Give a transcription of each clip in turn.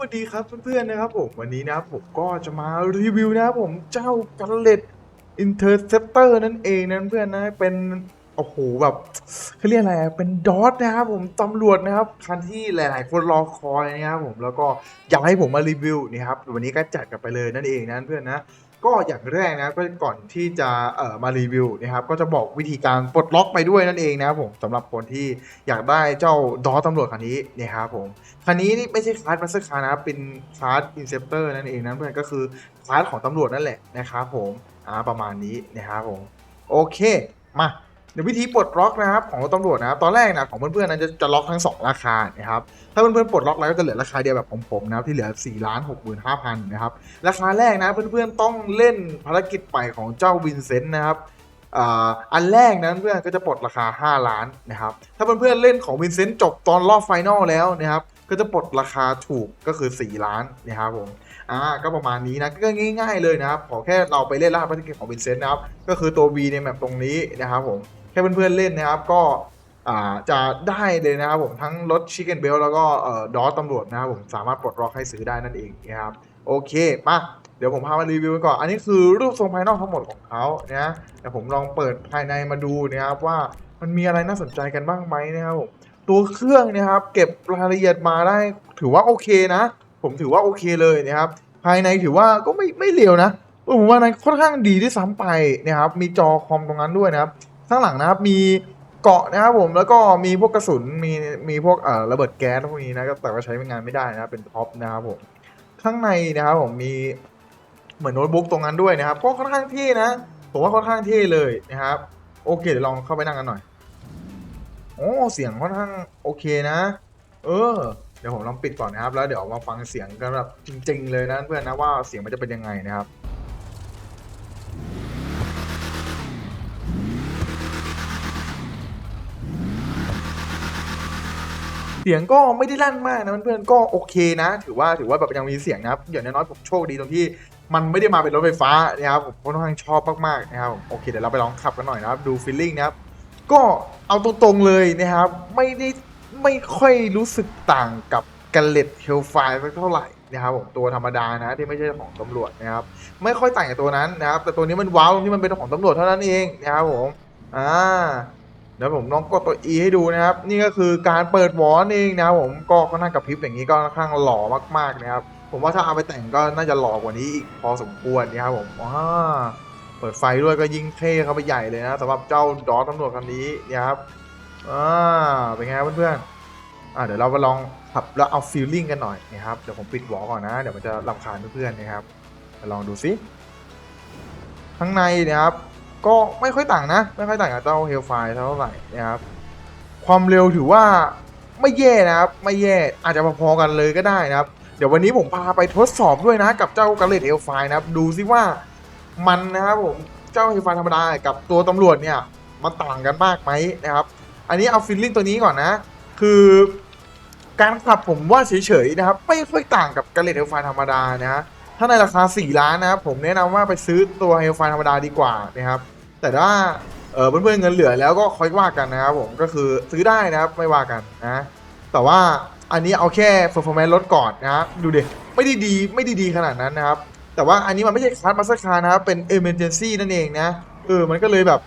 สวัสดีครับเพื่อนๆนะครับผมวันนี้นะครับผมก็จะมารีวิวนะครับผมเจ้ากันเล็ดอินเตอร์เซปเตอร์นั่นเองนะเพื่อนนะเป็นโอ้โหแบบเขาเรียกอะไรเป็นดอทนะครับผมตำรวจนะครับคันที่หลาย ๆ คนรอคอยนะครับผมแล้วก็อยากให้ผมมารีวิวนี่ครับวันนี้ก็จัดกันไปเลยนั่นเองนะเพื่อนนะ ก็อย่างแรกนะก็ก่อนที่จะเอ่อมารีวิวนะครับก็จะบอกวิธีการปลดล็อกไปด้วยนั่นเองนะครับผมสำหรับคนที่อยากได้เจ้าดอตำรวจคันนี้นะครับผมคันนี้นี่ไม่ใช่คลาสมาสเตอร์คาร์นะครับเป็นคลาสอินเซปเตอร์นั่นเองนะเพื่อนก็คือคลาสของตำรวจนั่นแหละนะครับผมอ่าประมาณนี้นะครับผมโอเคมา ดี๋ยววิธีปลดล็อกนะครับของรถตำรวจนะครับตอนแรกนะของเพื่อนๆนั้นจะจะล็อกทั้งสองราคานะครับถ้าเพื่อนๆปลดล็อกแล้วก็จะเหลือราคาเดียวแบบของผมนะครับที่เหลือ4ล้าน6 5 0 0 0นะครับราคาแรกนะเพื่อนๆต้องเล่นภารกิจใหม่ของเจ้าวินเซนต์นะครับอันแรกนั้นเพื่อนก็จะปลดราคา 5 ล้านนะครับถ้าเพื่อนๆเล่นของวินเซนต์จบตอนรอบไฟนอลแล้วนะครับก็จะปลดราคาถูกก็คือ 4 ล้านนะครับผมอ่าก็ประมาณนี้นะก็ง่าย ๆเลยนะครับขอแค่เราไปเล่นรหัสภารกิจของวินเซนต์นะครับก็คือตัว V ในแมปตรงนี้นะครับผม แค่เพื่อนๆเล่นนะครับ ก็จะได้เลยนะครับผมทั้งรถชิคเก้นเบลแล้วก็ดอสตำรวจนะครับผมสามารถปลดล็อกให้ซื้อได้นั่นเองนะครับโอเคมาเดี๋ยวผมพามารีวิวกันก่อน อันนี้คือรูปทรงภายนอกทั้งหมดของเขานะเดี๋ยวผมลองเปิดภายในมาดูนะครับว่ามันมีอะไรน่าสนใจกันบ้างไหมนะครับผมตัวเครื่องนะครับ เก็บรายละเอียดมาได้ถือว่าโอเคนะ ผมถือว่าโอเคเลยนะครับ ภายในถือว่าก็ไม่ไม่เลวนะเออผมว่านั้นค่อนข้างดีด้วยซ้ำไปนะครับ มีจอคอมตรงนั้นด้วยนะครับ ข้างหลังนะครับมีเกาะนะครับผมแล้วก็มีพวกกระสุนมีมีพวกเอ่อระเบิดแก๊สพวกนี้นะแต่ว่าใช้งานไม่ได้นะครับเป็นท็อปนะครับผมข้างในนะครับผมมีเหมือนโน้ตบุ๊กตรงนั้นด้วยนะครับก็ค่อนข้างเท่นะผมว่าค่อนข้างเท่เลยนะครับ โอเคเดี๋ยวลองเข้าไปนั่งกันหน่อยโอ้เสียงค่อนข้างโอเคนะ เออ เดี๋ยวผมลองปิดก่อนนะครับ แล้วเดี๋ยวมาฟังเสียงกันแบบจริง ๆ เลยนะเพื่อนนะว่าเสียงมันจะเป็นยังไงนะครับ เสียงก็ไม่ได้ลั่นมากนะเพื่อนๆก็โอเคนะ ถือว่าถือว่าแบบยังมีเสียงนะครับอย่างน้อยๆผมโชคดีตรงที่มันไม่ได้มาเป็นรถไฟฟ้านะครับผมค่อนข้างชอบมากๆนะครับโอเคเดี๋ยวเราไปลองขับกันหน่อยนะครับดูฟีลลิ่งนะครับก็เอาตรงๆเลยนะครับไม่ได้ไม่ค่อยรู้สึกต่างกับกันเลตเฮลไฟสักเท่าไหร่นะครับผมตัวธรรมดานะที่ไม่ใช่ของตำรวจนะครับไม่ค่อยต่างจากตัวนั้นนะครับแต่ตัวนี้มันว้าวตรงที่มันเป็นของตำรวจเท่านั้นเองนะครับผมอ่า เดี๋ยวผมลองกดตัว E ให้ดูนะครับ นี่ก็คือการเปิดวอลเองนะครับผมก็ค่อนข้างกระพริบอย่างนี้ก็ค่อนข้างหล่อมากๆนะครับ ผมว่าถ้าเอาไปแต่งก็น่าจะหล่อกว่านี้อีกพอสมควรนะครับผมอ่าเปิดไฟด้วยก็ยิ่งเท่เข้าไปใหญ่เลยนะสำหรับเจ้าดอสตำรวจคันนี้นะครับอ่าเป็นไงเพื่อนๆอ่าเดี๋ยวเราไปลองขับแล้วเอาฟีลลิ่งกันหน่อยนะครับเดี๋ยวผมปิดวอลก่อนนะเดี๋ยวมันจะรำคาญเพื่อนๆนะครับลองดูซิข้างในนะครับ ก็ไม่ค่อยต่างนะ ไม่ค่อยต่างกับเจ้าเฮลไฟเท่าไหร่นะครับความเร็วถือว่าไม่แย่นะครับ ไม่แย่อาจจะพอๆกันเลยก็ได้นะครับ เดี๋ยววันนี้ผมพาไปทดสอบด้วยนะกับเจ้ากาเลตเฮลไฟนะครับ ดูซิว่ามันนะครับผมเจ้าเฮลไฟธรรมดากับตัวตำรวจเนี่ยมันต่างกันมากไหมนะครับ อันนี้เอาฟิลลิ่งตัวนี้ก่อนนะ คือการขับผมว่าเฉยๆนะครับ ไม่ค่อยต่างกับกาเลตเฮลไฟธรรมดานะฮะ ถ้าในราคา 4 ล้านนะครับผมแนะนำว่าไปซื้อตัวเฮลไฟธรรมดาดีกว่านะครับแต่ถ้าเออเพื่อนๆเงินเหลือแล้วก็ค่อยว่ากันนะครับผมก็คือซื้อได้นะครับไม่ว่ากันนะแต่ว่าอันนี้เอาแค่ performance ลดก่อนนะครับดูดิไม่ได้ดีไม่ได้ดีขนาดนั้นนะครับ แต่ว่าอันนี้มันไม่ใช่คลาสมาสเตอร์คาร์นะครับเป็น emergency นั่นเองนะเออมันก็เลยแบบ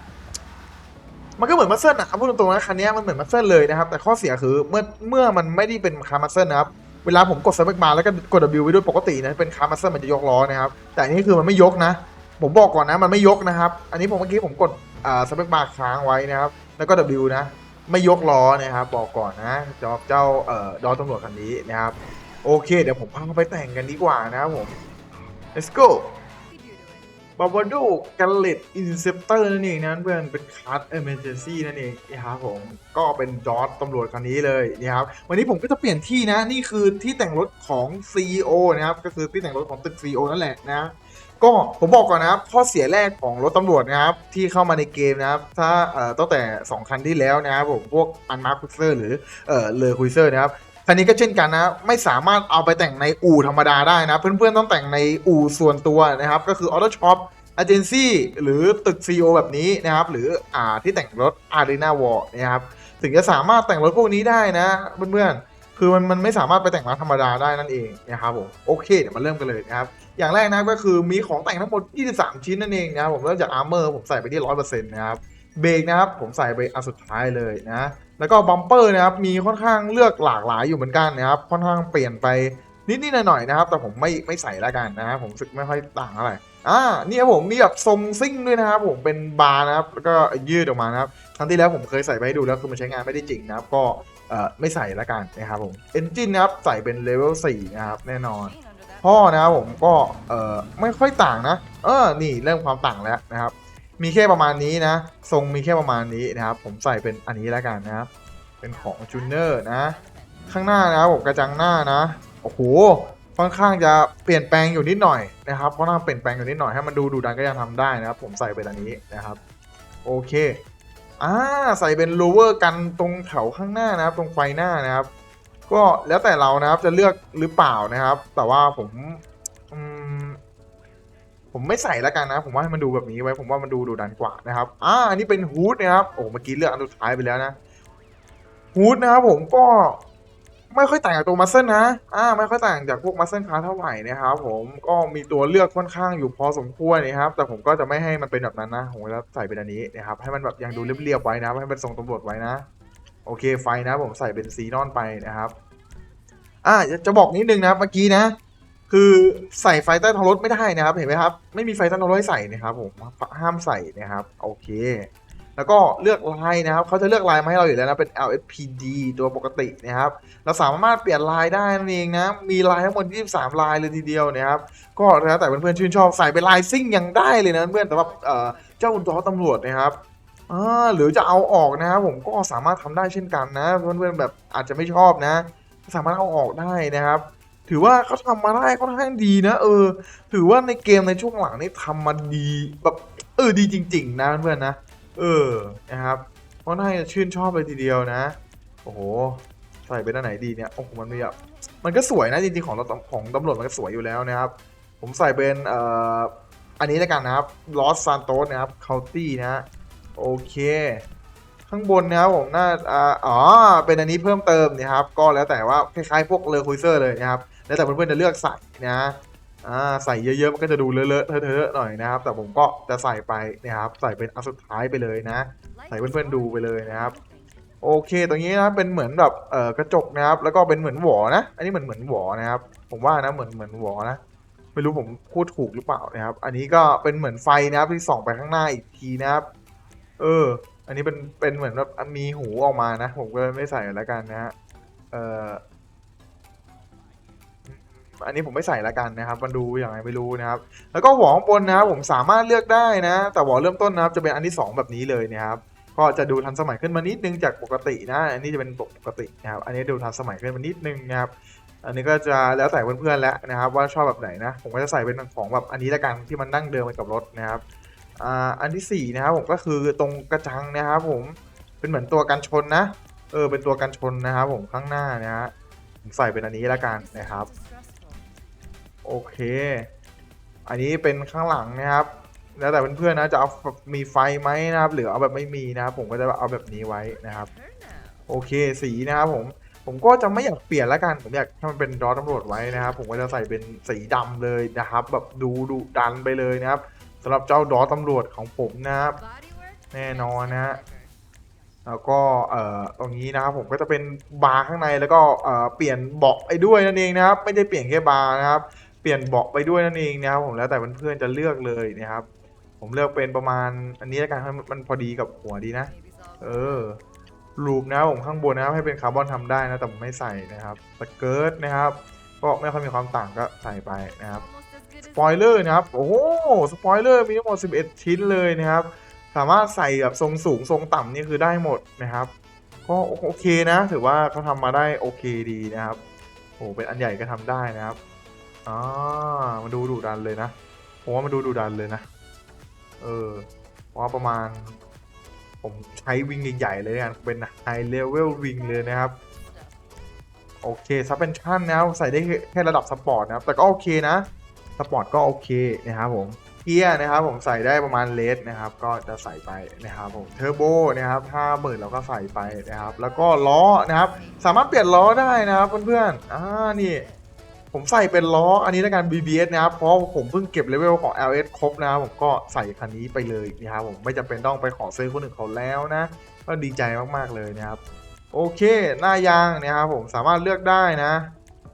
มันก็เหมือนมัสเซิลอะพูดตรงๆนะคันนี้มันเหมือนมัสเซิลเลยนะครับ แต่ข้อเสียคือเมื่อเมื่อมันไม่ได้เป็นคาร์มัสเซิลนะครับ เวลาผมกดสเปคบาร์แล้วก็กด W ไว้ด้วยปกตินะเป็นคาร์มัสเซอร์มันจะยกล้อนะครับ แต่อันนี้คือมันไม่ยกนะ ผมบอกก่อนนะมันไม่ยกนะครับ อันนี้ผมเมื่อกี้ผมกดสเปคบาร์ค้างไว้นะครับ แล้วก็ W นะ ไม่ยกล้อนะครับ บอกก่อนนะเจ้าเจ้าเอ่อดอตำรวจคันนี้นะครับ โอเค เดี๋ยวผมพาไปแต่งกันดีกว่านะครับผม let's go บาบาโดกันเลตอินเซปเตอร์นั่นเองนะเพื่อนเป็นคัสเอเมอร์เจนซี่นั่นเองนะครับผมก็เป็นดอทตำรวจคันนี้เลยนะครับวันนี้ผมก็จะเปลี่ยนที่นะนี่คือที่แต่งรถของ CEO นะครับก็คือที่แต่งรถของตึก CEO นั่นแหละนะก็ผมบอกก่อนนะครับข้อเสียแรกของรถตำรวจนะครับที่เข้ามาในเกมนะครับถ้าตั้งแต่ 2 คันที่แล้วนะครับผมพวกอันมาร์คุเซอร์หรือเออเลอคุยเซอร์นะครับ คันนี้ก็เช่นกันนะ ไม่สามารถเอาไปแต่งในอู่ธรรมดาได้นะ เพื่อนๆต้องแต่งในอู่ส่วนตัวนะครับ ก็คือออโต้ช็อปอเจนซี่หรือตึก CEO แบบนี้นะครับ หรืออ่าที่แต่งรถอารีนาวอลนะครับถึงจะสามารถแต่งรถพวกนี้ได้นะเพื่อนๆคือมันมันไม่สามารถไปแต่งร้านธรรมดาได้นั่นเองนะครับผมโอเคเดี๋ยวมาเริ่มกันเลยนะครับอย่างแรกนะก็คือมีของแต่งทั้งหมด 23 ชิ้นนั่นเองนะครับผมเริ่มจากอาร์เมอร์ผมใส่ไปที่ 100%นะครับเบรกนะครับผมใส่ไปอันสุดท้ายเลยนะ แล้วก็บัมเปอร์นะครับมีค่อนข้างเลือกหลากหลายอยู่เหมือนกันนะครับค่อนข้างเปลี่ยนไปนิดๆหน่อยๆนะครับ แต่ผมไม่ไม่ใส่แล้วกันนะครับผมรู้สึกไม่ค่อยต่างเท่าไหร่อ่านี่ครับผมมีแบบทรงซิ่งด้วยนะครับผมเป็นบาร์นะครับแล้วก็ยืดออกมานะครับครั้งที่แล้วผมเคยใส่ไปให้ดูแล้วคือมันใช้งานไม่ได้จริงนะครับก็เอ่อไม่ใส่แล้วกันนะครับผมเอนจินนะครับใส่เป็นเลเวล4นะครับแน่นอนพ่อนะครับผมก็เออไม่ค่อยต่างนะ เออนี่เริ่มความต่างแล้วนะครับ มีแค่ประมาณนี้นะ ทรงมีแค่ประมาณนี้นะครับ ผมใส่เป็นอันนี้แล้วกันนะครับ เป็นของจูเนอร์นะ ข้างหน้านะครับผมกระจังหน้านะ โอ้โห ค่อนข้างจะเปลี่ยนแปลงอยู่นิดหน่อยนะครับค่อนข้าเปลี่ยนแปลงอยู่นิดหน่อยให้มันดูดูดันก็ยังทำได้นะครับ ผมใส่เป็นอันนี้นะครับ โอเคอ่าใส่เป็นโลเวอร์กันตรงแถวข้างหน้านะครับ ตรงไฟหน้านะครับ ก็แล้วแต่เรานะครับจะเลือกหรือเปล่านะครับ แต่ว่าผม ผมไม่ใส่แล้วกันนะ ผมว่าให้มันดูแบบนี้ไว้ผมว่ามันดูดูดันกว่านะครับอ่าอันนี้เป็นฮูดนะครับโอ้เมื่อกี้เลือกอันสุดท้ายไปแล้วนะฮูดนะครับผมก็ไม่ค่อยต่างจากตัวมัสเซิลนะ อ่า ไม่ค่อยต่างจากพวกมัสเซิลคาเท่าไหร่นะครับผม ก็มีตัวเลือกค่อนข้างอยู่พอสมควรนะครับ แต่ผมก็จะไม่ให้มันเป็นแบบนั้นนะ ผมจะใส่เป็นอันนี้นะครับ ให้มันแบบยังดูเรียบๆไว้นะ ให้มันทรงตำรวจไว้นะ โอเค ไฟนะ ผมใส่เป็นซีนอนไปนะครับ อ่า จะบอกนิดนึงนะ เมื่อกี้นะ คือใส่ไฟใต้ท้องรถไม่ได้นะครับ เห็นไหมครับ ไม่มีไฟใต้ท้องรถให้ใส่นะครับผมห้ามใส่นะครับ โอเค แล้วก็เลือกลายนะครับเขาจะเลือกลายมาให้เราอยู่แล้วนะเป็น LSPD ตัวปกตินะครับ เราสามารถเปลี่ยนลายได้นั่นเองนะ มีลายทั้งหมด 23 ลายเลยทีเดียวนะครับ ก็แล้วแต่เพื่อนๆชื่นชอบใส่เป็นลายซิ่งยังได้เลยนะเพื่อนแต่ว่าเอ่อเจ้าดอตำรวจนะครับหรือจะเอาออกนะครับผมก็สามารถทำได้เช่นกันนะ เพื่อนๆแบบอาจจะไม่ชอบนะ สามารถเอาออกได้นะครับ ถือว่าเขาทำมาได้ค่อนข้างดีนะ เออ ถือว่าในเกมในช่วงหลังนี่ทำมาดีแบบเออดีจริง ๆ นะเพื่อนนะเออนะครับเพราะน่าจะชื่นชอบเลยทีเดียวนะ โอ้โหใส่ไปด้านไหนดีเนี่ยโอ้โหมันมีแบบมันก็สวยนะจริงๆของเราของตำรวจมันก็สวยอยู่แล้วนะครับ ผมใส่เป็นเอ่ออันนี้แล้วกันนะครับลอสซานโตสนะครับเคาตี้นะโอเค ข้างบนนะครับผมน่าอ่าอ๋อเป็นอันนี้เพิ่มเติมนะครับ ก็แล้วแต่ว่าคล้ายๆพวกเลอคุยเซอร์เลยนะครับ แล้วแต่เพื่อนๆจะเลือกใส่นะอ่าใส่เยอะๆมันก็จะดูเลอะๆเทอะๆหน่อยนะครับ แต่ผมก็จะใส่ไปนะครับใส่เป็นอันสุดท้ายไปเลยนะ ใส่เพื่อนๆดูไปเลยนะครับโอเคตรงนี้นะเป็นเหมือนแบบเอ่อกระจกนะครับ แล้วก็เป็นเหมือนหวอนะ อันนี้เหมือนเหมือนหวอนะครับ ผมว่านะเหมือนเหมือนหวอนะไม่รู้ผมพูดถูกหรือเปล่านะครับ อันนี้ก็เป็นเหมือนไฟนะครับที่ส่องไปข้างหน้าอีกทีนะครับ เออ อันนี้เป็นเป็นเหมือนแบบมีหูออกมานะ ผมก็ไม่ใส่แล้วกันนะฮะเอ่อ อันนี้ผมไม่ใส่ละกันนะครับ มันดูอย่างไรไม่รู้นะครับ แล้วก็หวอข้างบนนะครับผมสามารถเลือกได้นะ แต่หวอเริ่มต้นนะครับจะเป็นอันที่สองแบบนี้เลยนะครับก็จะดูทันสมัยขึ้นมานิดนึงจากปกตินะ อันนี้จะเป็นปกตินะครับ อันนี้ดูทันสมัยขึ้นมานิดนึงนะครับ อันนี้ก็จะแล้วแต่เพื่อนๆแล้วนะครับ ว่าชอบแบบไหนนะ ผมก็จะใส่เป็นของแบบอันนี้ละกันที่มันนั่งเดิมไปกับรถนะครับ อ่า อันที่สี่นะครับผมก็คือตรงกระจังนะครับผม เป็นเหมือนตัวกันชนนะ เออ เป็นตัวกันชนนะครับผมข้างหน้านะฮะ ผมใส่เป็นอันนี้ละกันนะครับ โอเค อันนี้เป็นข้างหลังนะครับ แล้วแต่เพื่อนๆนะจะเอามีไฟไหมนะครับ หรือเอาแบบไม่มีนะครับ ผมก็จะเอาแบบนี้ไว้นะครับ โอเคสีนะครับผม ผมก็จะไม่อยากเปลี่ยนละกัน ผมอยากให้มันเป็นดอตำรวจไว้นะครับ ผมก็จะใส่เป็นสีดำเลยนะครับ แบบดูดุดันไปเลยนะครับสำหรับเจ้าดอตำรวจของผมนะครับ แน่นอนนะแล้วก็เอ่อตรงนี้นะครับผมก็จะเป็นบาร์ข้างในแล้วก็เอ่อเปลี่ยนเบาะไปด้วยนั่นเองนะครับ ไม่ได้เปลี่ยนแค่บาร์นะครับ เปลี่ยนเบาะไปด้วยนั่นเองนะครับผมแล้วแต่เพื่อนๆจะเลือกเลยนะครับ ผมเลือกเป็นประมาณอันนี้แล้วกันให้มันพอดีกับหัวดีนะ เออลูปนะครับผมข้างบนนะครับให้เป็นคาร์บอนทำได้นะแต่ผมไม่ใส่นะครับสเกิร์ตนะครับ ก็ไม่ค่อยมีความต่างก็ใส่ไปนะครับสปอยเลอร์นะครับโอ้โหสปอยเลอร์มีทั้งหมด 11 ชิ้นเลยนะครับ สามารถใส่แบบทรงสูงทรงต่ำนี่คือได้หมดนะครับ ก็โอเคนะ ถือว่าเขาทำมาได้โอเคดีนะครับโอ้เป็นอันใหญ่ก็ทำได้นะครับ อ่ามาดูดูดันเลยนะผมว่ามาดูดูดันเลยนะ เออเพราะว่าประมาณ ผมใช้วิงใหญ่ๆเลยกันเป็นไฮเลเวลวิงเลยนะครับ โอเคซับเป็นชั่นนะครับใส่ได้แค่ระดับสปอร์ตนะครับ แต่ก็โอเคนะสปอร์ตก็โอเคนะครับผมเกียร์นะครับผมใส่ได้ประมาณเลสนะครับ ก็จะใส่ไปนะครับผมเทอร์โบนะครับห้าหมื่นเราก็ใส่ไปนะครับ แล้วก็ล้อนะครับ สามารถเปลี่ยนล้อได้นะครับเพื่อนๆอ่านี่ ผมใส่เป็นล้ออันนี้แล้วกัน BBS นะครับ เพราะผมเพิ่งเก็บเลเวลของ LS ครบนะครับผมก็ใส่คันนี้ไปเลยนะครับผมไม่จำเป็นต้องไปขอซื้อคนอื่นเขาแล้วนะ ก็ดีใจมากๆเลยนะครับ โอเคหน้ายางนะครับผมสามารถเลือกได้นะ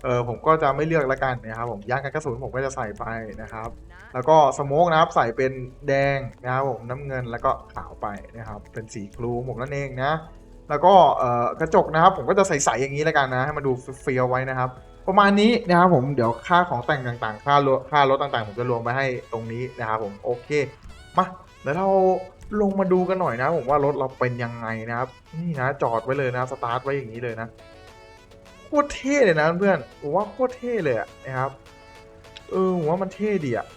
เออผมก็จะไม่เลือกแล้วกันนะครับผมยางกันกระสุนผมก็จะใส่ไปนะครับ แล้วก็สโมกนะครับใส่เป็นแดงนะครับผมน้ำเงินแล้วก็ขาวไปนะครับ เป็นสีครูผมนั่นเองนะ แล้วก็เออกระจกนะครับ ผมก็จะใส่ๆอย่างนี้แล้วกันนะให้มันดูเฟี้ยวไว้นะครับ ประมาณนี้นะครับผมเดี๋ยวค่าของแต่งต่างๆ ค่ารถค่ารถต่างๆ ผมจะรวมไปให้ตรงนี้นะครับผมโอเคมาเดี๋ยวเราลงมาดูกันหน่อยนะผมว่ารถเราเป็นยังไงนะครับนี่นะจอดไว้เลยนะสตาร์ทไว้อย่างนี้เลยนะโคตรเท่เลยนะเพื่อนผมว่าโคตรเท่เลยนะครับเออผมว่ามันเท่ดีอะ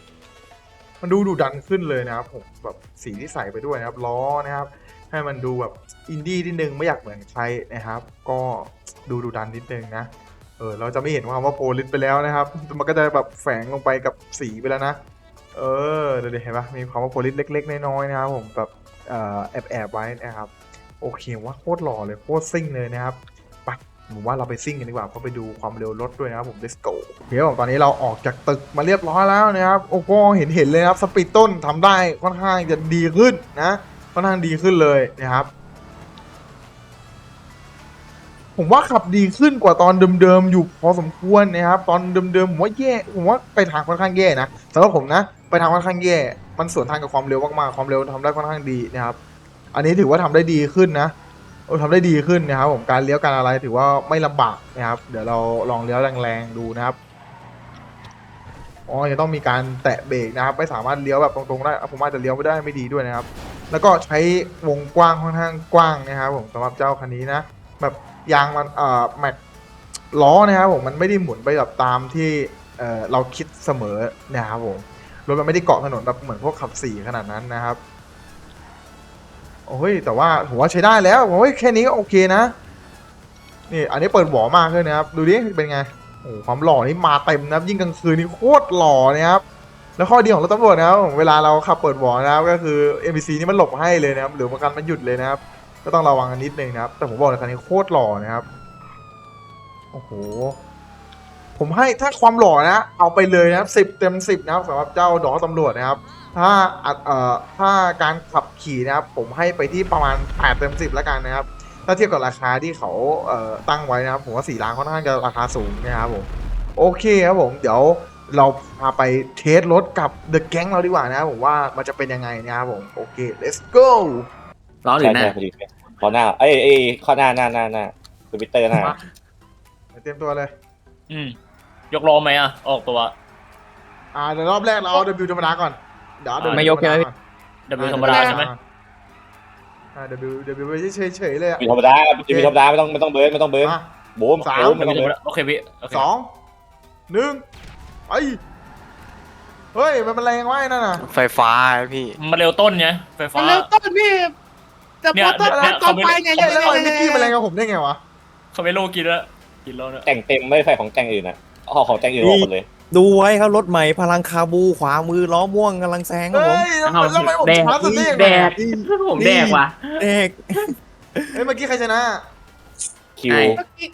มันดูดุดันขึ้นเลยนะครับผมแบบสีที่ใส่ไปด้วยนะครับล้อนะครับ ให้มันดูแบบอินดี้นิดนึงไม่อยากเหมือนใครนะครับ ก็ดูดุดันนิดนึงนะ เออเราจะไม่เห็นคำว่าโพลิสไปแล้วนะครับ มันก็จะแบบแฝงลงไปกับสีไปแล้วนะ เออเดี๋ยวเห็นปะมีคำว่าโพลิสเล็ก ๆ น้อยๆนะครับผมแบบแอบแอบๆไว้นะครับ โอเคว่าโคตรหล่อเลยโคตรซิ่งเลยนะครับไปผมว่าเราไปซิ่งกันดีกว่าเพราะไปดูความเร็วรถด้วยนะครับผม let's go โอเคครับผมตอนนี้เราออกจากตึกมาเรียบร้อยแล้วนะครับ โอ้โหเห็นเห็นเลยครับสปีดต้นทำได้ค่อนข้างจะดีขึ้นนะค่อนข้างดีขึ้นเลยนะครับ ผมว่าขับดีขึ้นกว่าตอนเดิมๆอยู่พอสมควรนะครับ ตอนเดิมๆผมว่าแย่ผมว่าไปทางค่อนข้างแย่นะสำหรับผมนะไปทางค่อนข้างแย่ มันสวนทางกับความเร็วมากๆความเร็วทำได้ค่อนข้างดีนะครับ อันนี้ถือว่าทำได้ดีขึ้นนะเออทำได้ดีขึ้นนะครับ ผมการเลี้ยวการอะไรถือว่าไม่ลำบากนะครับ เดี๋ยวเราลองเลี้ยวแรงๆดูนะครับอ๋อยังต้องมีการแตะเบรกนะครับ ไม่สามารถเลี้ยวแบบตรงๆได้ผมอาจจะเลี้ยวไม่ได้ไม่ดีด้วยนะครับ แล้วก็ใช้วงกว้างค่อนข้างกว้างนะครับ ผมสำหรับเจ้าคันนี้นะ แบบ ยางมันเอ่อแม็กล้อนะครับผมมันไม่ได้หมุนไปแบบตามที่เอ่อเราคิดเสมอนะครับผมรถมันไม่ได้เกาะถนนแบบเหมือนพวกขับสี่ขนาดนั้นนะครับโอ้ยแต่ว่าผมว่าใช้ได้แล้วผมว่าแค่นี้ก็โอเคนะนี่อันนี้เปิดหวอมากเลยนะครับ ดูดิเป็นไงโอ้ความหล่อนี่มาเต็มนะครับ ยิ่งกลางคืนนี่โคตรหล่อนะครับแล้วข้อดีของรถตำรวจนะครับเวลาเราขับเปิดหวอนะครับ ก็คือ NPC นี่มันหลบให้เลยนะครับหรือประกันมันหยุดเลยนะครับ ก็ต้องระวังกันนิดนึงนะครับ แต่ผมบอกเลยคันนี้โคตรหล่อนะครับ โอ้โห ผมให้ถ้าความหล่อนะ เอาไปเลยนะครับสิบเต็มสิบนะครับสำหรับเจ้าดอกตำรวจนะครับ ถ้าอัดเอ่อถ้าการขับขี่นะครับ ผมให้ไปที่ประมาณ8เต็ม10แล้วกันนะครับ ถ้าเทียบกับราคาที่เขาเอ่อตั้งไว้นะครับ ผมว่า4ล้านค่อนข้างจะราคาสูงนะครับผมโอเคครับผมเดี๋ยวเราพาไปเทสรถกับ The Gang เราดีกว่านะครับผมว่ามันจะเป็นยังไงนะครับผมโอเค let's go ล้อหรือหน้า ใช่ใช่พอดีพอหน้าเอ้ยเอ้ยข้อหน้าหน้าหน้าหน้าทวิตเตอร์หน้าเตรียมตัวเลย อืม ยกล้อไหมอะ ออกตัว อ่าเดี๋ยวรอบแรกเราเอา W ธรรมดาก่อนเดี๋ยวเอา W ไม่ยกใช่ไหมพี่ W ธรรมดาใช่ไหมอ่า W W ไปเฉยๆเลยอะ มีธรรมดาจะมีธรรมดาไม่ต้องไม่ต้องเบิร์นไม่ต้องเบิร์นอะ บูมสาม บูมไม่ต้องเบิร์นโอเคพี่โอเคสองหนึ่งไปเฮ้ยมันเป็นแรงไว้นั่นน่ะไฟฟ้าพี่มันเร็วต้นไงไฟฟ้ามันเริ่มต้นพี่ แต่เนี่พยอต้นเนี่ยต้นไปไงเขาเนี่ยไม่แล้วไอ้นิกกี้มันแรงกับผมได้ไงวะ เขาไม่โลกินแล้วกินแล้วเนี่ยแต่งเต็มไม่ใส่ของแต่งอื่นอะเอาของแต่งอื่นออกหมดเลย ดูไว้ครับรถใหม่พลังคาบูขวามือล้อม่วงกำลังแซงครับเฮ้ผมยแล้วแล้วทำไมผมชนะสุดได้ยังไงแดกผมแดกว่ะเด็กเฮ้ยเมื่อกี้ใครชนะ คิวไอ้เมื่อกี้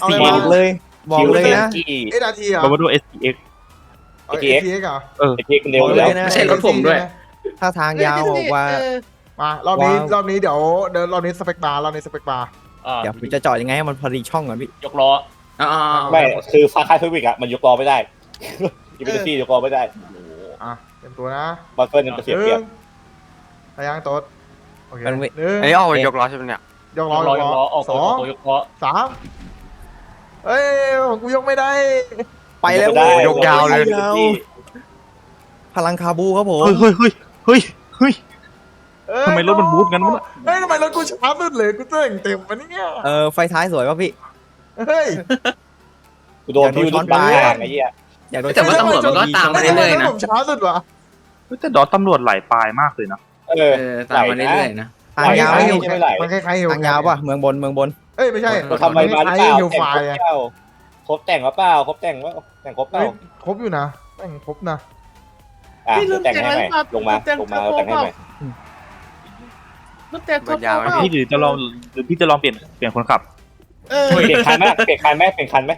เอาเลยบวะอกเลย บอกเลยนะ กี่เอทีเหรอเรามาดู STX เอา ATX ATX เหรอไอทีคนเดียวบอกอยู่เลแล้ว ยนะไม่ใช่รถผมด้วย ถ้าทางยาวบอกว่า เออ มารอบนี้ว้าว รอบนี้เดี๋ยวเดี๋ยวรอบนี้สเปกบาร์รอบนี้สเปกบาร์ อ่าเดี๋ยวผมจะจอดยังไงให้มันพอดีช่องก่อนพี่ ยกล้ออ๋อไม่ คือฟาคายเฟวิกอะมันยกล้อไม่ได้ยูเบนซี่ยกล้อไม่ได้อะเตรียมตัวนะบัฟเฟิลมันจะเสียหเปรียนึ่บงพยางค์โต๊ดโอเคมันไม่หนึ่งอันนี้ออกไปยกล้อใช่ไหมเนี่ย ยกยล้อกยล้อกยล้กอล้อออกสตัวองตัวยกล้อสามเอ้ยของกูยกไม่ได้ ไปแล้วได้ยกยาวเลยยาวพลังคาบูครับผมเฮ้ยเฮ้ยเฮ้ยเฮ้ยเฮ้ย เอ้ยทำไมรถมันบูทกันวะเฮ้ยทำไมรถกูช้าสุดเลยกูเต้งเต็มวันนี้เนี่ยเออไฟท้ายสวยป่ะพี่ เฮ้ย กูโดนที่รถบ้าไอ้เหี้ยอยากโดนแต่ว่าตำรวจมันก็ตามมาเรื่อยๆนะผมช้าสุดวะเฮ้ยแต่ดอทตำรวจไหลปลายมากเลยนะ เออเออตามมาเรื่อยๆนะ ทางยาวไหลพี่นะไม่ไหลมันคล้ายๆเฮลทางยาวป่ะเมืองบนเมืองบน เอ้ยไม่ใช่มันทำไมมาหรือเปล่าเฮลแต่งไฟครบอะเปล่าครบแต่งหรือเปล่าครบแต่งว่าแต่งครบเปล่าเฮ้ยครบอยู่นะแม่งครบนะ อะพี่ลืเดี๋ยวมแต่งให้ใหม่แต่งแล้วลงมาแต่งลงมาแต่งแต่งให้ใหม่ รถแต่ตัวเปล่าพี่หรือจะลองหรือพี่จะลองเปลี่ยนเปลี่ยนคนขับเออเปลี่ยนคันไหมเปลี่ยนคันไหมเปลี่ยนคันไหม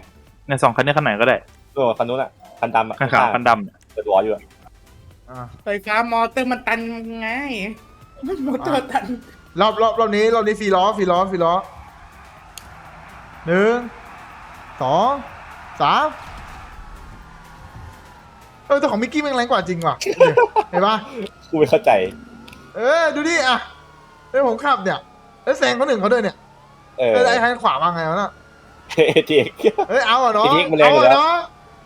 ในสองคันนี้คันไหนก็ได้โอ้คันนู้นอะคันดำอะคันขาวคันดำเนี่ยเปิดวอลอยู่อะอะไฟฟ้ามอเตอร์มันตันไงมอเตอร์ตันรอบรอบรอบนี้รอบนี้ฟรีล้อฟรีล้อฟรีล้อหนึ่งสองสามเออแต่ของมิกกี้แม่งแรงกว่าจริงว่ะเดี๋ยวเห็นปะกูไม่เข้าใจ เออ ดูดิอะ เอ้ยผมขับเนี่ยแล้วแซงเขาหนึ่งเขาด้วยเนี่ยเออเออไอ้ทางขวามาไงวะน่ะเอทีเอกเฮ้ยเอาอะเนาะทีนี้มันแรงเอาอยู่อะแล้ว เนาะ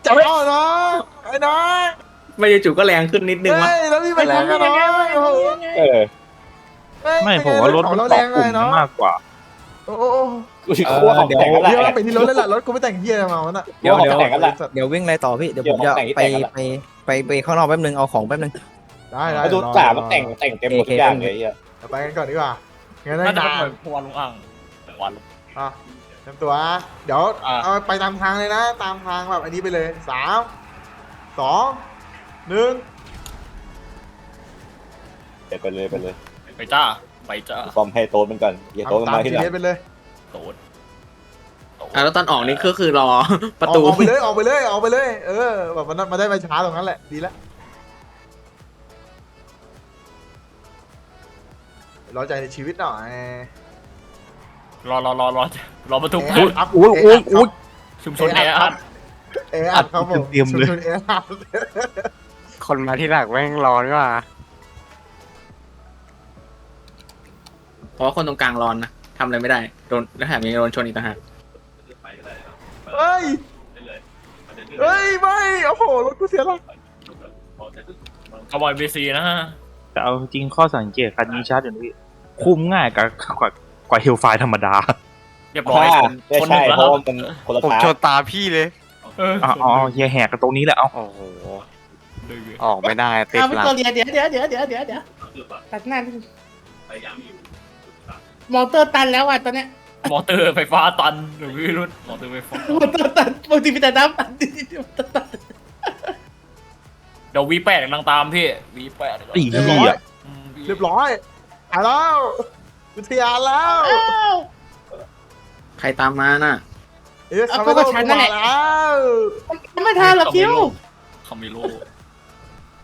จับเอาอะเนาะไอ้น้อยไม่จู่ๆก็แรงขึ้นนิดนึงวะ เฮ้ยแล้วพี่ไปแรงกันเนาะโอ้โหเออเฮ้ยไม่ผมว่ารถขมัอนงเราเกาะแรงกลุ่มเลยเนาะมากกว่า โอ้โหกูชิคั่วของแต่งกันแหเดี๋ยวเราละไปที่รถเลยล่ะรถกูไม่แต่งเฮียอะไรมาวะน่ะเดี๋ยวของแต่งกันแหละ เดี๋ยววิ่งอะไรต่อพี่ เดี๋ยวผมเดี๋จะยวของแต่งที่ไปแต่งกันละไปไปไปข้างนอกแป๊บนึงเอาของแป๊บนึง ได้ได้มาดูรอ สามรอแต่งแต่งเต็มหมดทุกอย่างเลยไอ้เหี้ย เราไปกันก่อนดีกว่างั้นน่าจะได้เป็นพวนลุงอ่างวันอะเตรียมตัวนะเดี๋ยวอะ เอาไปตามทางเลยนะ ตามทางแบบอันนี้ไปเลยสามสองหนึ่งเดี๋ยวไปเลยไปเลยไปจ้า ไปจ้าฟอร์มให้โต๊ดมันก่อนอย่าโต๊ดมันตามมาทีที่หลังเอสไปเลยโตดโตดอะแล้วตอนออกนี่ก็คือรอ ประออกตูออกไปเลยออกไปเลยออกไปเลย เออแบบมันมาได้ไปช้าตรงนั้นแหละดีแล้ว ร้อนใจในชีวิตหน่อยรอรอรอรอรอประตูเอเปิดอัพโอ้ยโอ้ยโอ้ยชุมชนแออัดเออัพครับผมเตรียมเลยชุชนเออัพคนมาที่หลักแม่งร้อนว่าเพราะว่าคนตรงกลางร้อนนะทำอะไรไม่ได้โดนแล้วแถมยังโดนชนอีกต่างหากเฮ้ยเฮ้ยไม่โอ้โหรถกูเสียหลักขบอยบีซีนะฮะ แต่เอาจริงข้อสังเกตคันนี้ชัดอยู่นี่คุมง่ายกว่ากว่ากว่าเฮลไฟธรรมดา เรียบร้อยอ่าคนคนหใช่นึ่งแล้วเพครัราะบว่ามันคนละผมทางชนตาพี่เลย เอออ๋ออ๋อเฮียแหกกันตรงนี้แหละเอาโอ้โหดื้อออกไม่ได้ติดเอาหไปลังตัวเรียนเดี๋ยวเดี๋ยวเดี๋ยวเดี๋ยวเดี๋ยวเดี๋ยวตัดหน้าดิมอเตอร์ตันแล้วอะตอนเนี้ยมอเตอร์ไฟฟ้าตันหรือวิรุธมอเตอร์ไฟฟ้ามอเตอร์ตันปกติมีแต่น้ำตันมอเตอร์ตัน เดี๋ยววีแปดกำลังตามพี่วีแปดไอ้เรียบเหี้ร้อยยเรียบร้อยหายแล้ววิทยาแล้วอ้าวใครตามมาน่ะเอ๊ะเขาไม่ต้องกลัวแล้วมันไม่ทันหรอกคิวคาเมโล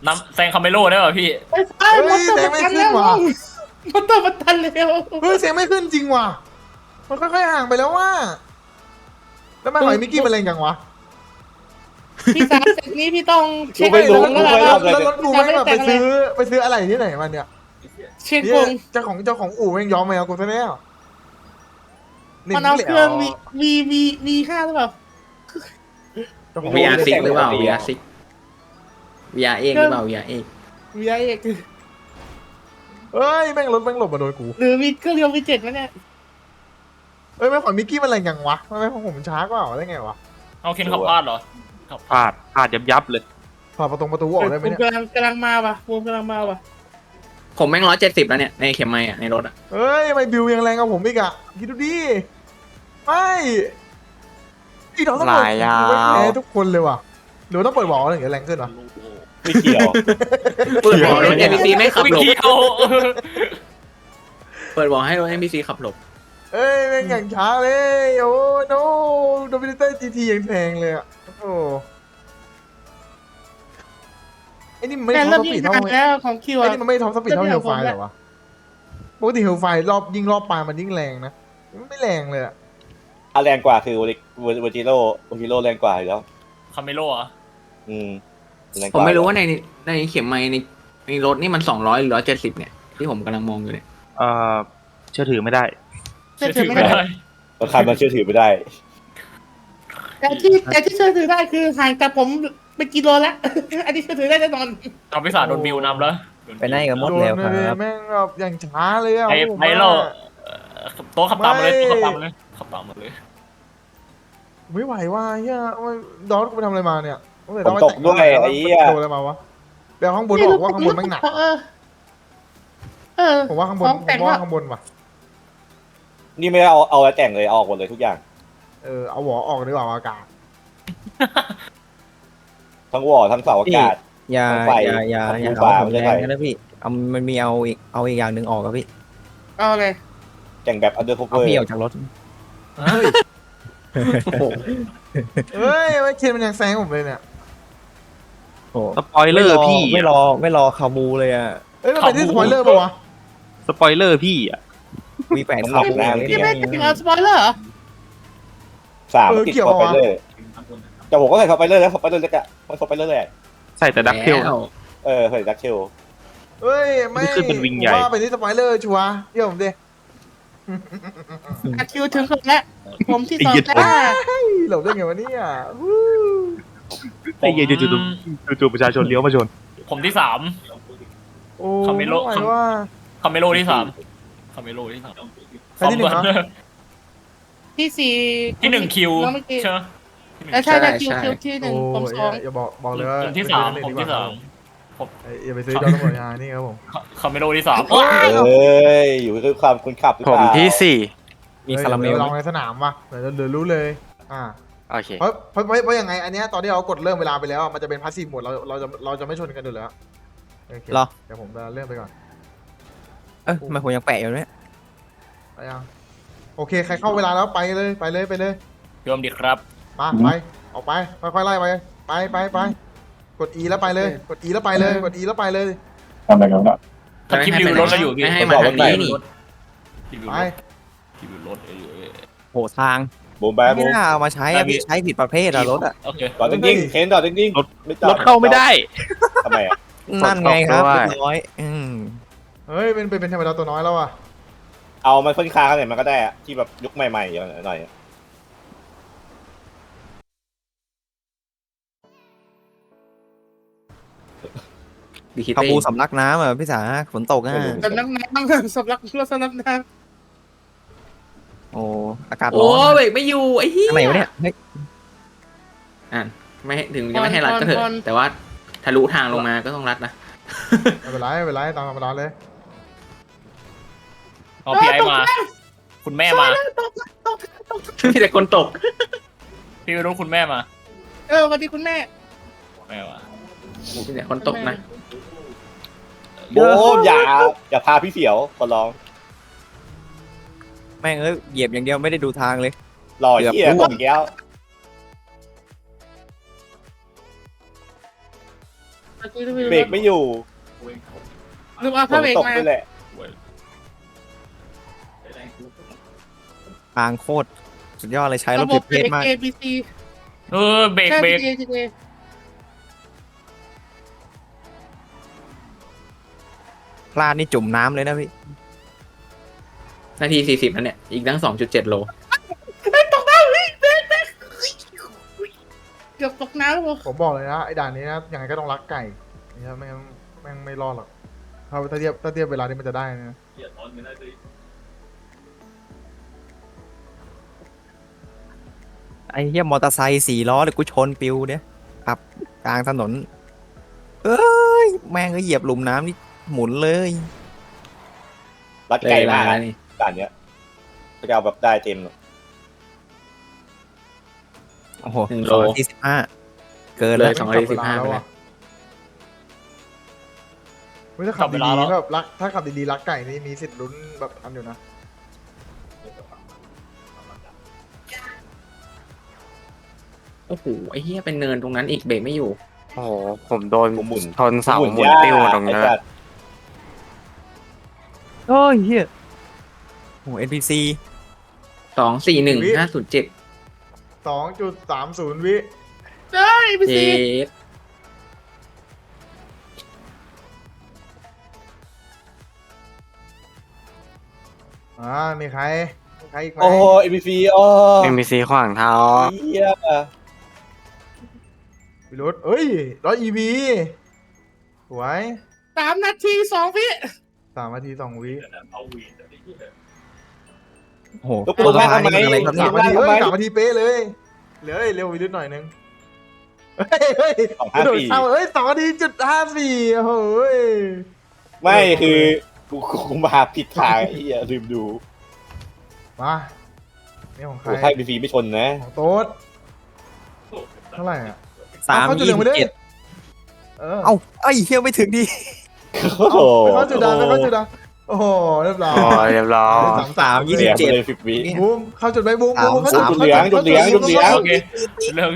น้ำแซงคาเมโลได้ป่ะพี่ไฟฟ้ามอเตอร์มันตันแล้วมอเตอร์มันตันแล้วเฮ้ยเสียงไม่ขึ้นจริงว่ะมันค่อยๆห่างไปแล้วว่าแล้วทำไมหอยมิกกี้มันแรงจังวะ พี่สามเสร็จนี้พี่ต้องกูเช็คไม่รู้แล้วกูไม่แล้ทำวเลยแล้วรถกูแม่งแบบไปซื้อไปซื้ออะไรที่ไหนมาเนี่ยเช็คเนี่กยงเจ้าของเจ้าของอู่แม่งยอมแมวกูซะแล้วมันเอาเครื่องวีวีวีวีห้าหรือเปล่า เจ้าของ VR ไม่ซิกแต่งหรือเปล่าปกติ VR ซิก VR เอกหรือเปล่า VR เอกวีไอเอกเอ้ยแม่งรถแม่งหลบมาโดนกูหรือวีเครื่องเรียววีเจ็ดไหมเนี่ยเอ้ยแม่งหอยมิกกี้มันแรงจังวะทำไมของผมช้ากว่าได้ไงวะเอาเคนขับพลาดเหรอ พลาดพลาดยับยับเลยพาประตูประตูออกได้ไหมผมเนี่ยกำลังกำลังมาว่ะผมกำลังมาว่ะผมแม่งร้อยเจ็ดสิบแล้วเนี่ย ในเข็มไม้อะในรถอะเอ้ยทำไมบิวยังแรงกว่าผมอีกอะคิดดูดิไม่อีน้องต้องเปิดลายยาว แพ้ทุกคนเลยว่ะหรือว่าต้องเปิดบอกว่าถึงจะแรงขึ้นวะไม่เกี่ยว เปิดบอกรถ NPC ไม่ขับไม่หลบเกี่ยวเปิดบอกให้รถ NPC ขับหลบ เอ้ยแม่งอย่างช้าเลยโอ้โนโดมิเนเตอร์จีทียังแพงเลยอะ โอ้โหไอ้นี่มันไม่แต่ท็อเริ่ปมสยิปีดงเท่าทันแล้วของคิวไอ้อะนี่มันไม่ท็อปสปีดเท่าเริ่เฮมลไฟผมแล้วเหรอวะปกติเฮลไฟรอบยิงรอบปลายมันยิ่งแรงนะมันไม่แรงเลยอะอันแรงกว่าคือวอจิโร่วอจิโร่แรงกว่าอยู่แล้ว คาเมโลอะอืมแงกผมไม่รู้ว่าในในเข็มไม้ในในรถนี่มันสองร้อยหรือร้อยเจ็ดสิบเนี่ย ที่ผมกำลังมองอยู่เนี่ย เอ่อเชื่อถือไม่ได้ เชื่อถือไม่ได้ ราคามันเชื่อถือไม่ได้ แต่ที่แต่ที่เชื่อถือได้คือห่างจากผมเป็นกิโลแล้วอันนี้เชื่อถือได้แน่นอนเอาพิศาจโดนบิวนำแล้วไปไหนกับมดโดแล้วนคเลยรับ แม่งแบบอย่างช้าเลยอะไอ้ผมไอ้ว่าเราเอ่อโต๊ะขับตามมาเลยโต๊ะขับตามมาเลยขับตามมาเลยไม่ไหวว่ะเฮียว่าดอสกูไปทำอะไรมาเนี่ยตั้งแต่ผมตกด้วยไอ้เหี้ย โดนอะไรมาวะเดี๋ยวข้างบนบอกว่าข้างบนแม่งหนัก เออ เออ ผมว่าข้างบน ของผแต่งมว่า ว่ะข้างบนว่ะ นี่ไม่ได้เอาเอาอะไรแต่งเลยเอาออกหมดเลยทุกอย่าง เออเอาหัวออกดีกว่าอากาศ ทั้งวอลทั้งเสาอากาศ อย่าไฟอย่าอย่าอย่าฟ้าเอาของไม่แรใช่งไฟนะพี่เอามันมีเอาอีกเอาอีกอย่างหนึ่งออกอะพี่เอาเลยแข่งแบบอันเดอร์คเวเอาอร์พี่ออกจากรถเฮ้ยไม่เคนมันยังแซงผมเลยเนี่ยโอ้สปอยเลอร์พี่ไม่รอไม่รอคาบูเลยอะเอ้ยมันเป็นที่สปอยเลอร์ป่าวะสปอยเลอร์พี่อะมีแปดคาบูพี่ไม่ถึงเอาสปอยเลอร์เหรอ สามติดสไปเลอร์แต่ผมก็ใส่สไปเลอร์แล้วสไปเลอร์เล็กอะมันสไปเลอร์แหละใส่แต่ดักเทล แล้วเออใส่ดักเชลเฮ้ยไม่นี่ขึ้นเป็นวิงใหญ่ ผมว่าเป็นที่สปอยเลอร์ชัวร์เดี๋ยวผมดิอาคิวถึงคนแล้วผมที่สองไอ้เหี้ยแล้วเฮ้ยหลบได้ไงวะเนี่ยวู้ไอ้เหี้ยจู่ๆจู่ๆประชาชนเลี้ยวมาชน ผมที่สาม โอ้คาเมโลไม่ไหวว่า คาเมโลที่สามคาเมโลที่สามใครที่หนึ่งเหรอ ที่สี่ที่หนึ่งคิวน้องเมื่อกี้ใช่ไหมเออใช่ใช่คิวคิวที่หนึ่งโอ้ผมยสองอย่าบอกบอกเลยว่าผมที่สามเป็นผมเรื่องที่สามเอ้ยอย่าไปซื้อจอตำรวจยานี่ครับผมคาเมโลที่สามเอ้ยเอ้ยอยู่คือความคุณขับหรือผเปมล่าที่สี่มีคาราเมลลองในสนามว่ะเดี๋ยวเดี๋ยวรู้เลยอ่าโอเคเพราะเพราะเพราะเพราะยังไงอันเนี้ยตอนที่เรากดเริ่มเวลาไปแล้วอะมันจะเป็นพาสซีฟหมดเราเราจะเราจะไม่ชนกันอยู่แล้วโอเคเหรอเดี๋ยวผมจะเริ่มไปก่อนเอ้ยทำไมผมยังแปะอยู่เนี่ยไปยัง โอเค ใครเข้าเวลาแล้วไปเลยไปเลยไปเลยเพิ่มดีครับ มาไปออกไปค่อยๆไล่ไปไปไปไปกด E แล้วไปเลย กด E แล้วไปเลยกด E แล้วไปเลยถ้าคลิปรีวิวรถเราอยู่พี่ไม่ให้มาทางนี้นี่รีวิวไปรถรีวิวรถเอออยู่เออโหทางบูมแบ๊บไม่น่าเอามาใช้อะพี่ใช้ผิดประเภทอะรถอะโอเคจอดจริงๆเคนจอดจริงๆรถไม่จอดรถเข้าไม่ได้ทำไมอะนั่นไงครับด้วยเรียบร้อยอืมเฮ้ยเป็นเป็นเป็นธรรมดาตัวน้อยแล้วอะ เอามันค่อนข้างกันไหนมันก็ได้อะที่แบบยุคใหม่ๆอย่างหน่อยอะดีคิคาเต้บูสำลักน้ำอะพี่สาฝนตกอะสำนักน้ำสำนักรถสำนักน้โอ้อากาศโอ้ร้อนเบรกไม่อยู่ไอ้เหี้ย ข้างไหนวะเนี่ยเฮ้ยอะไม่ให้ถึงจะไม่ให้รัดก็เถอะ แต่ว่าทะลุทางลงมาก็ต้องรัดนะไม่เป็นไรไม่เป็นไรตามธรรมดาเลย เอาพี่ไอมา คุณแม่มาำตกตกตกมีแต่คนตก พี่ไม่รู้คุณแม่มาเออสวัสดีคุณแม่แม่มามีแต่คนตกนะ โบมอย่าอย่าพาพี่เสียวขอร้องแม่งเอ้ยเหยียบอย่างเดียวไม่ได้ดูทางเลย หล่อเกือบเหี้ยร่วงตกอีกแล้วเบรกไม่อยู่ลืมเอาฝผ้านเบรกตกมา ด้วยแหละ ทางโคตรสุดยอดเลยใช้รระถบผิบดเพเบรศกมาก A B C เออเบรกใช่ เบร B ก C A B C พลาดนี่จุ่มน้ำเลยนะพี่ นาทีสี่สิบนั่นเนี่ย อีกตั้งสองจุดเจ็ดโลตกน้ำวิ่งเบรกเบรกเกือบตกน้ำเลยผมบอกเลยนะไอ้ด่านนี้นะยังไงก็ต้องรักไก่เนี่ยไม่งั้นแม่งไม่รอดหรอกถ้าถ้าเทียบถ้าเทียบเวลาที่มันจะได้นะ ไอ้เหี้ยมอเตอร์ไซค์สี่ล้อเลยกูชนปิวเนี่ยขับกลางถนน เอ้ย แม่งก็เหยียบหลุมน้ำนี่หมุนเลย รัดเลยไก่ลามากนี่ด่านเนี้ยจะเอาแบบได้เต็มโอ้โหหนึ่งสโลองนาทีสิบห้าเกินเลแล้วยสองร้อยสิบห้าจัเวลแล้วไปเลยอะเฮ้ยถ้าขับดีๆแบบรักถ้าขับดีๆรักไก่นี่มีสิทธิ์ลุ้นแบบอันอยู่นะ โอ้โหไอ้เหี้ยเป็นเนินตรงนั้นอีกเบรกไม่อยู่ โอ้โหผมโดนผมหมุนชนเสาหมุนยากติ้วตรงนั้นไอ้สัตว์โอ้ยเฮียโอ้ NPC สองสี่หนึ่งห้าศูนย์เจ็ดสองจุดสามศูนย์วิได้ B เจ็ C ดอ่ามีใครมีใครอีกไหมโอ้เอ็มบีซีโอ้เอ็มบีซีขวางเท้าเหี้ย วิรุธเอ้ยร้อยอีวีสวยสามนาทีสองวิสามนาทีสองวิโอ้โหลูกปืนตัวมาพายทำไมนี่อะไรครับสาเนี่ยมนาทีเอ้ยทำไมสามนาทีเป๊ะเลยเหลือเร็ววิรุธหน่อยนึงเฮ้ยเฮ้ยสองห้าสี่เอาเอ้ยสองนาทีจุดห้าสี่โอ้โหยไม่คือกูกูมาผิดทางไอ้เหี้ยลืมดูมานี่ของใครกูให้บีซีไม่ชนนะของโต๊ดเท่าไหร่อะ สามเอาเขาจุดเหลืยี่องสิไปบด้วยเจ็ดเออเอ้าไอ้เฮียไม่ถึงดิโอ้โหไปเข้าจุดดาไปเข้าจุดดาโอ้โหเรียบร้อย อ๋อเรียบร้อย สามสามยี่เสีสิยบไปเจ็ด เลยสิบวิ บูมเข้าจุดไปบูมบูมเข้าจุดจุดเหลืองจุดเหลืองจุดเหลือง โอเคเรื่อง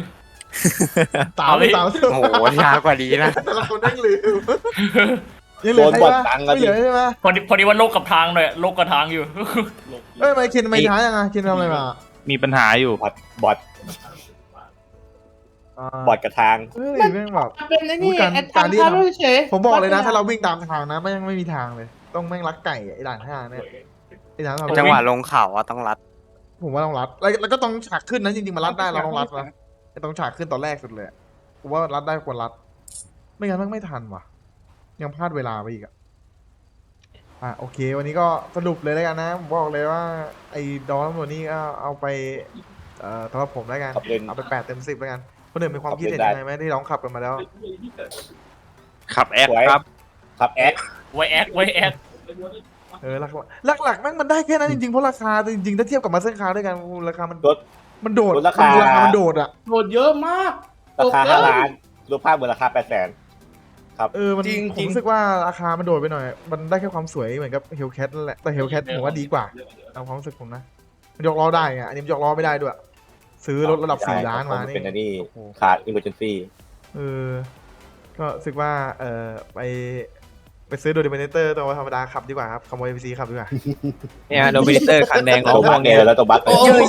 สามสามโอ้โหช้ากว่านี้นะ แต่ละคนนั่งลืมยังเหลือใครวะไม่เหลือใช่ไหมพอดีพอดีว่าโลกกับทางเลยโลกกับทางอยู่ เอ้ยทำไมเคนทำไมช้ายังไงเคนทำอะไรมา มีปัญหาอยู่ บอด บอดบอดกับทางเฮ้ยแม่งแบบ มันเป็นไอ้นี่การแอดการเรียกทำเฉยผมบอกเลยนะ ถ้าเราวิ่งตามทางนะไม่ยังไม่มีทางเลย ต้องแม่งรักไก่ไอ้ด่านห้าเนี่ยไอ้ด่านเราจังหวะลงเขาอะต้องรัด ผมว่าต้องรัดแล้วแล้วก็ต้องฉากขึ้นนะจริงๆมันรัดได้เราต้องรัดนะไอ้ต้องฉากขึ้นตอนแรกสุดเลยอะผมว่ารัดได้ควรรัด ไม่งั้นแม่งไม่ทันว่ะ ยังพลาดเวลาไปอีกอะอะโอเค วันนี้ก็สรุปเลยแล้วกันนะผมบอกเลยว่า ไอ้ดอนตัวนี้ก็เอาไปเอ่อสำหรับผมแล้วกัน ขับเล่นเอาไปแปดเต็มสิบแล้วกัน คนอื่นมีความคิดเห็นขับยังเล่ไงนได้ไหมที่ร้องขับกันมาแล้ว ขับแอคสวย ครับ ขับแอคไว้แอคไว้แอคเออหลักหลักหลักๆแม่งมันได้แค่นั้นจริงๆเพราะราคาจริงๆถ้าเทียบกับมาสเตอร์คาร์ด้วยกันราคามันลดมันโดดลดราคาราคามันโดดอะๆโหดเยอะมาก ราคาโอ้ห้าโหล้านรูปภาพบนราคาแปดแสนครับเออมันจริงผจริมงรู้สึกว่าราคามันโดดไปหน่อย มันได้แค่ความสวยเหมือนกับเฮลแคทนั่นแหละแต่เฮลแคทผมว่าดีกว่าตามความรู้สึกผมนะมันยกล้อได้ไงอันนี้มันยกล้อไม่ได้ด้วย ซื้อรถระดับสี่ล้านมานี่เป็นอันนี้โอ้โหขาดอิมเมอร์เจนซี่เออก็รู้สึกว่าเออไปไปซื้อโดดิเมเนเตอร์ตัวธรรมดาขับดีกว่าครับขโมย NPC ขับดีกว่าเนี่ยโดมิเนเตอร์คันแดงล้อตัวม่บัวคงเนี่เนี่ยยแล้วตัวบัคเนี่ยเย้ย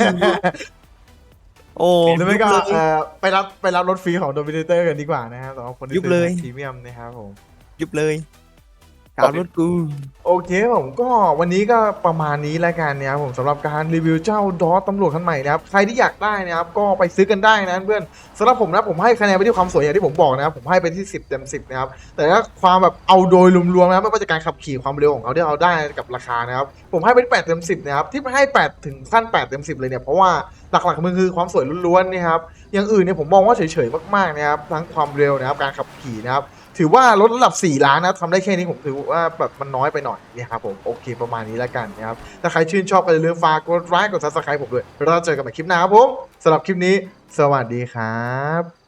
โอ้ หรือไม่ก็เออไปรับไปรับรถฟรีของโดมิเนเตอร์กันดีกว่านะครับสำหรับคนที่ยุบซื้อเลยพรีเมียมนะครับผม ยุบเลย กาวรถกูโอเคผมก็วันนี้ก็ประมาณนี้แล้วกันนะครับผมสำหรับการรีวิวเจ้าดอสตำรวจคันใหม่นะครับใครที่อยากได้นะครับก็ไปซื้อกันได้นะเพื่อนสำหรับผมนะผมให้คะแนนไปที่ความสวยอย่างที่ผมบอกนะครับผมให้ไปที่ 10เต็ม10นะครับแต่ถ้าความแบบเอาโดยรวมๆนะครับไม่ว่าจะการขับขี่ความเร็วของเขาที่เอาได้กับราคานะครับผมให้ไปที่8เต็ม10นะครับที่ให้ 8 ถึงขั้น8เต็ม10เลยเนี่ยเพราะว่าหลักๆมันคือความสวยล้วนๆนะครับอย่างอื่นเนี่ยผมมองว่าเฉยๆมากๆนะครับทั้งความเร็วนะครับการขับขี่นะครับ ถือว่าลดระดับ 4 ล้านนะทำได้แค่นี้ผมถือว่าแบบมันน้อยไปหน่อยนี่ครับผมโอเคประมาณนี้แล้วกันนะครับ ถ้าใครชื่นชอบก็อย่าลืมฝากกดไลค์กดซับสไครต์ผมด้วยแล้วเราเจอกันใหม่คลิปหน้าครับผมสำหรับคลิปนี้ สวัสดีครับ